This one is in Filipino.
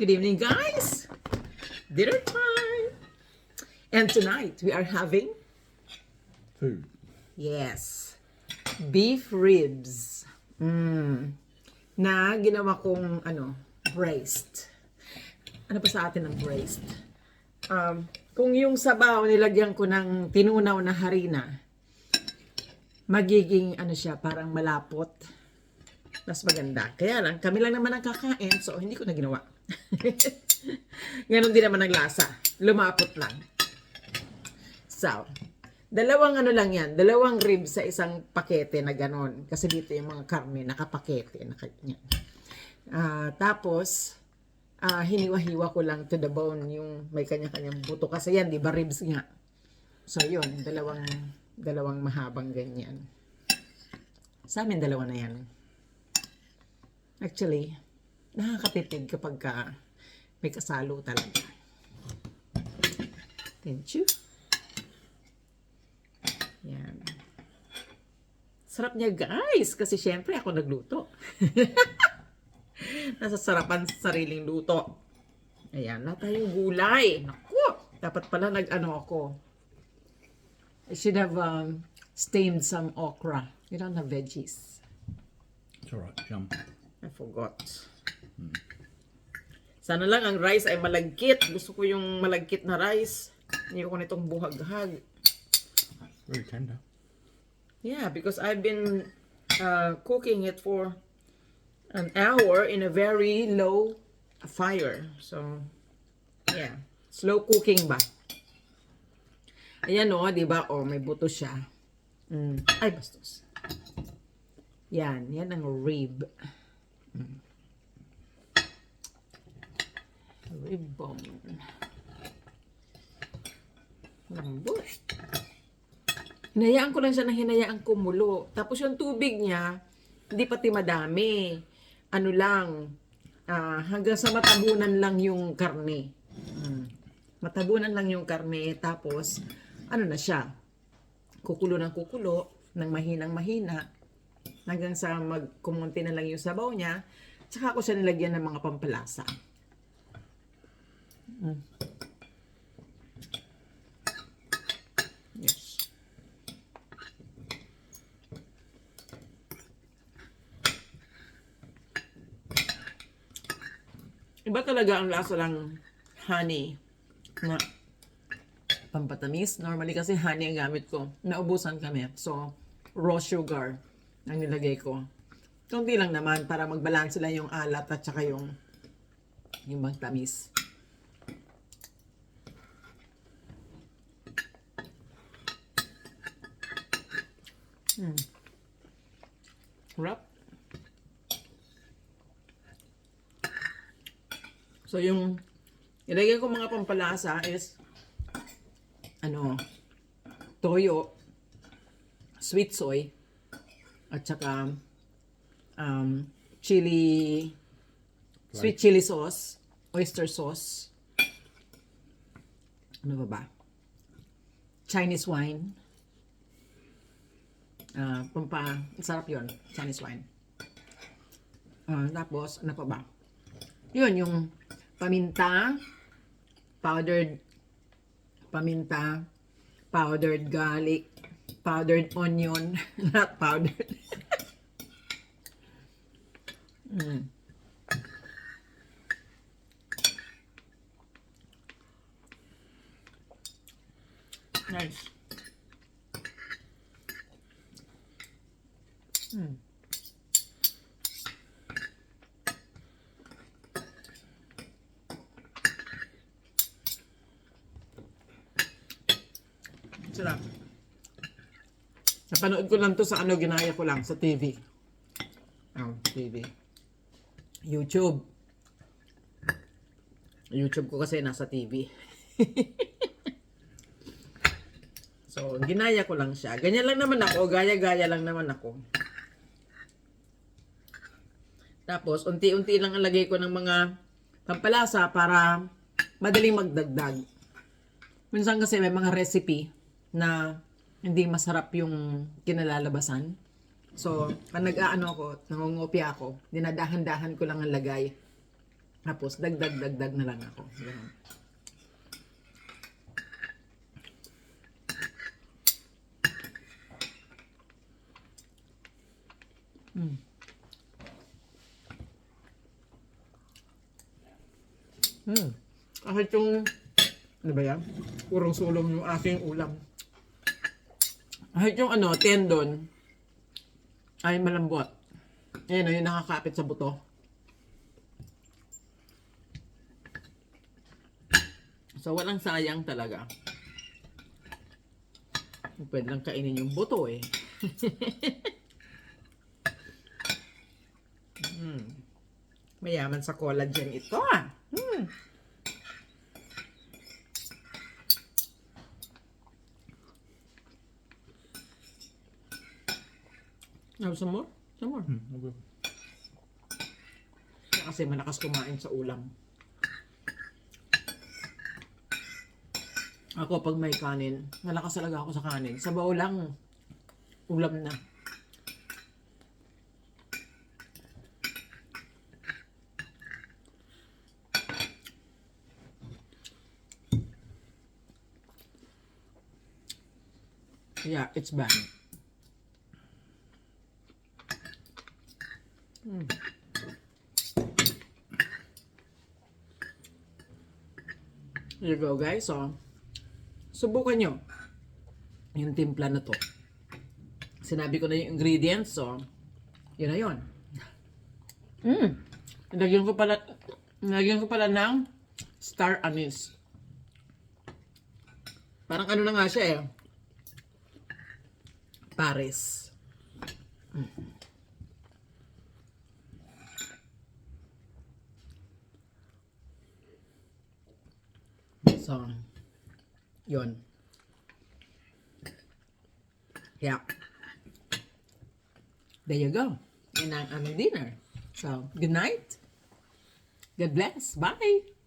Good evening, guys. Dinner time. And tonight we are having Food. yes, beef ribs. Mm. Na ginawa kong ano, braised. Ano pa sa atin ang braised? Um, kung yung sabaw nilagyan ko ng tinunaw na harina, magiging ano siya, parang malapot. Mas maganda. Kaya lang, kami lang naman ang kakain, so hindi ko na ginawa. Ganon din naman ang lasa. Lumapot lang. So, dalawang ano lang yan, dalawang ribs sa isang pakete na ganon. Kasi dito yung mga karne, nakapakete. Naka, yan. Ah, tapos, ah, hiniwa-hiwa ko lang to the bone yung may kanya-kanyang buto. Kasi yan, di ba, ribs nga. So, yun, dalawang, dalawang mahabang ganyan. Sa amin, dalawa na yan. Actually, nakakatipid kapag ka may kasalo talaga. Thank you. Yan. Sarap niya guys, kasi syempre ako nagluto. Nasa sarapan sa sariling luto. Ayan, na tayong gulay. Naku, dapat pala nag-ano ako. I should have um, steamed some okra. You don't have veggies. It's alright, chum. I forgot. Sana lang ang rice ay malagkit. Gusto ko yung malagkit na rice. Hindi ko nitong buhaghag. Very tender. Yeah, because I've been uh, cooking it for an hour in a very low fire. So, yeah. Slow cooking ba? Ayan o, di ba? O, may buto siya. Mm. Ay, bastos. Yan, yan ang rib. Mm. Rib bone. Lambot. Hinayaan ko lang siya na hinayaan kumulo. Tapos yung tubig niya, hindi pati madami. Ano lang, ah, hanggang sa matabunan lang yung karne. Mm. Matabunan lang yung karne. Tapos, ano na siya, kukulo ng kukulo, ng mahinang mahina, hanggang sa magkumunti na lang yung sabaw niya. Tsaka ako siya nilagyan ng mga pampalasa. Mm. Yes. Iba talaga ang lasa ng honey na pampatamis. Normally kasi honey ang gamit ko. Naubusan kami. So, raw sugar ang nilagay ko. Kunti lang naman para magbalance lang yung alat at saka yung yung magtamis. Hmm. Sarap. So, yung ilagay ko mga pampalasa is ano, toyo, sweet soy, at saka um, chili, sweet chili sauce, oyster sauce, ano ba ba? Chinese wine. Ah, pampa, sarap yon Chinese wine. Ah, tapos, ano pa ba? Yun, yung paminta, powdered paminta, powdered garlic, powdered onion, not powdered. mm. Nice. Mm. Sarap. Napanood ko lang to sa ano, ginaya ko lang sa TV. Oh, TV. YouTube. YouTube ko kasi nasa TV. so, ginaya ko lang siya. Ganyan lang naman ako. Gaya-gaya lang naman ako. Tapos, unti-unti lang ang lagay ko ng mga pampalasa para madaling magdagdag. Minsan kasi may mga recipe na hindi masarap yung kinalalabasan. So, pag nag-aano ako, nangungopia ako, dinadahan-dahan ko lang ang lagay. Tapos, dagdag-dagdag na lang ako. Ganun. Mm. Hmm. Kahit yung, ano ba yan? Urong sulong yung aking ulam. Kahit yung ano, tendon, ay malambot. Ayan o, yung nakakapit sa buto. So, walang sayang talaga. Pwede lang kainin yung buto eh. hmm. Mayaman sa collagen ito ah. Hmm. Have some more? Some more. Mm, I will. Kasi malakas kumain sa ulam. Ako pag may kanin, malakas talaga ako sa kanin. Sa bao lang, ulam na. Yeah, it's bad. Here you go guys. So, subukan nyo yung timpla na to. Sinabi ko na yung ingredients. So, yun na yun. Mm. Nilagyan ko pala, nilagyan ko pala ng star anise. Parang ano na nga siya eh. Paris. So, yun. Yeah. There you go. Yan ang aming dinner. So, good night. God bless. Bye.